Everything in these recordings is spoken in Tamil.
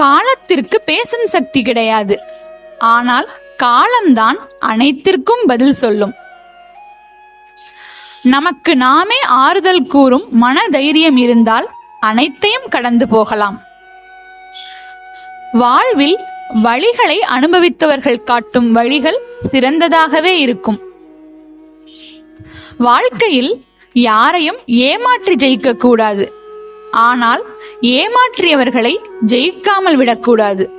காலத்திற்கு பேசும் சக்தி கிடையாது. ஆனால் காலம்தான் அனைத்திற்கும் பதில் சொல்லும். நமக்கு நாமே ஆறுதல் கூறும் மன தைரியம் இருந்தால் அனைத்தையும் கடந்து போகலாம். வாழ்வில் வழிகளை அனுபவித்தவர்கள் காட்டும் வழிகள் சிறந்ததாகவே இருக்கும். வாழ்க்கையில் யாரையும் ஏமாற்றி ஜெயிக்க கூடாது ஆனால் ஏமாற்றியவர்களை ஜெயிக்காமல் விடக்கூடாது.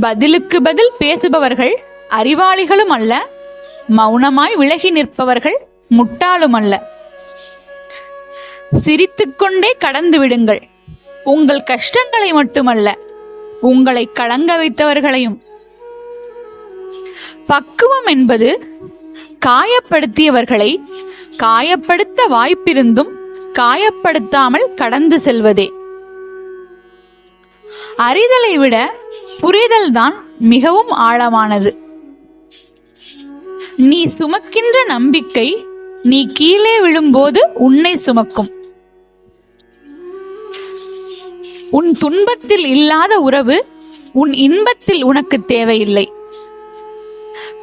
பதிலுக்கு பதில் பேசுபவர்கள் அறிவாளிகளும் அல்ல மௌனமாய் விலகி நிற்பவர்கள் முட்டாளும் அல்ல. சிரித்துக்கொண்டே கடந்து விடுங்கள். உங்கள் கஷ்டங்களை மட்டுமல்ல உங்களை கலங்க வைத்தவர்களையும். பக்குவம் என்பது காயப்படுத்தியவர்களை காயப்படுத்த வாய்ப்பிருந்தும் காயப்படுத்தாமல் கடந்து செல்வதே. அறிதலை விட புரிதல்தான் மிகவும் ஆழமானது. நீ சுமக்கின்ற நம்பிக்கை நீ கீழே விழும்போது உன்னை சுமக்கும். உன் துன்பத்தில் இல்லாத உறவு உன் இன்பத்தில் உனக்கு தேவையில்லை.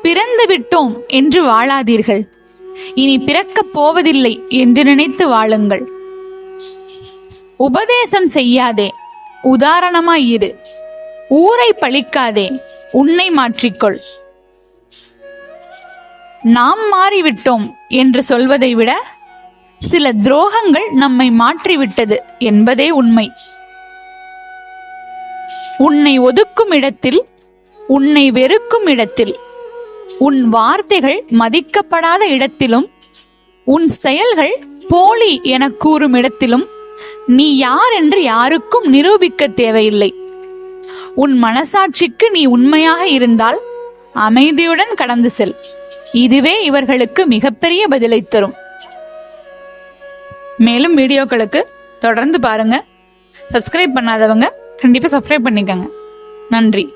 பிறந்து விட்டோம் என்று வாழாதீர்கள். இனி பிறக்கப் போவதில்லை என்று நினைத்து வாழுங்கள். உபதேசம் செய்யாதே உதாரணமாய் இரு. ஊரை பழிக்காதே உன்னை மாற்றிக்கொள். நாம் மாறிவிட்டோம் என்று சொல்வதை விட சில துரோகங்கள் நம்மை மாற்றிவிட்டது என்பதே உண்மை. உன்னை ஒதுக்கும் இடத்தில் உன்னை வெறுக்கும் இடத்தில் உன் வார்த்தைகள் மதிக்கப்படாத இடத்திலும் உன் செயல்கள் போலி என கூறும் இடத்திலும் நீ யார் என்று யாருக்கும் நிரூபிக்க தேவையில்லை. உன் மனசாட்சிக்கு நீ உண்மையாக இருந்தால் அமைதியுடன் கடந்து செல். இதுவே இவர்களுக்கு மிகப்பெரிய பதிலை தரும். மேலும் வீடியோக்களுக்கு தொடர்ந்து பாருங்க. சப்ஸ்கிரைப் பண்ணாதவங்க கண்டிப்பா சப்ஸ்கிரைப் பண்ணிக்கங்க. நன்றி.